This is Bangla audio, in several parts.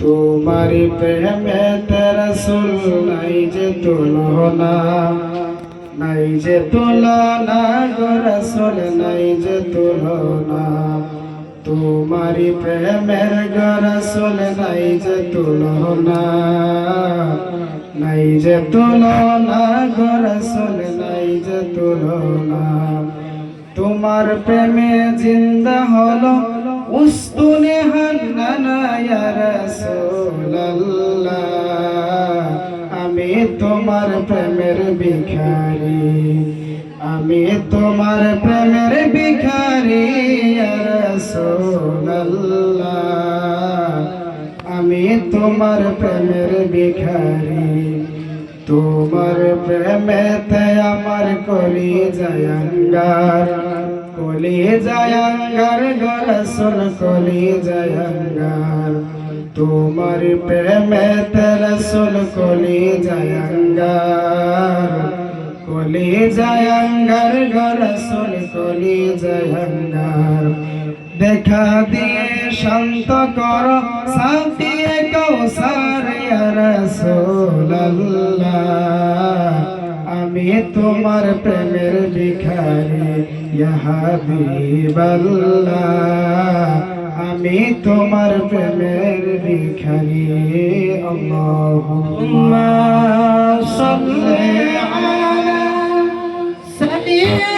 তোমার প্রেমে রসুল নাই যে তুলনা, নাই যে তুলনা গো রসুল, নাই যে তুলনা। তোমার প্রেমের গো রসুল নাই যে তুলনা, নাই যে তুলনা গো রসুল, নাই যে তুলনা। তোমার প্রেমে জিন্দা হলো রাসূলুল্লাহ আমি তোমার প্রেমের ভিখারি, আমি তোমার প্রেমের ভিখারি আমি তোমার প্রেমের ভিখারি, তোমার প্রেমেতে আমার কলি জয়ঙ্গার কলি জয়ঙ্গার গরসুল কলি জয়ঙ্গার। তোমার প্রেমেতে রসুল কলি জয়ঙ্গার। কলি জয়ঙ্গার গরসুল কলি জয়ঙ্গার। দেখা দিয়ে শান্ত কর শান্তিয়ে কৌসার রসোল্লাহ আমি তোমার প্রেমের ভিখারি হাবিবাল্লা আমি তোমার প্রেমের ভিখারি আল্লাহুম্মা সাল্লি আলা সাইয়্যিদ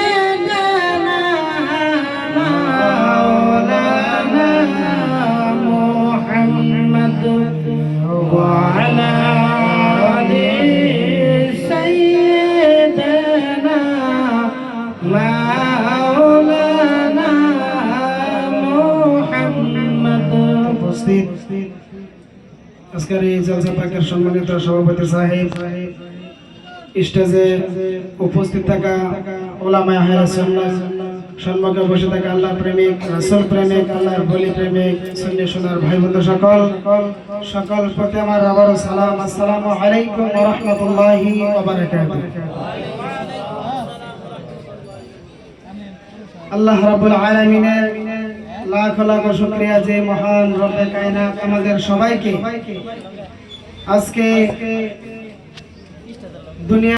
Wow. মাওলানা মুহাম্মদ। উপস্থিত। আজকের এই জলসা পাকের সম্মানিত সভাপতি সাহেব, স্টেজে উপস্থিত থাকা ওলামা হায়াসুল্লাহ থাকা আল্লাহ প্রেমিক, রাসুল প্রেমিক, আল্লাহর বলি প্রেমিক, সুন্নি সকল সকল প্রতি আমার আবারও সালাম, আসসালামু আলাইকুম ওয়া রাহমাতুল্লাহি ওয়া আল্লাহ রাব্বুল আলামিনের লাখ লাখ শুকরিয়া যে মহান রব্বে কায়নাত আমাদের সবাইকে। আজকে দুনিয়া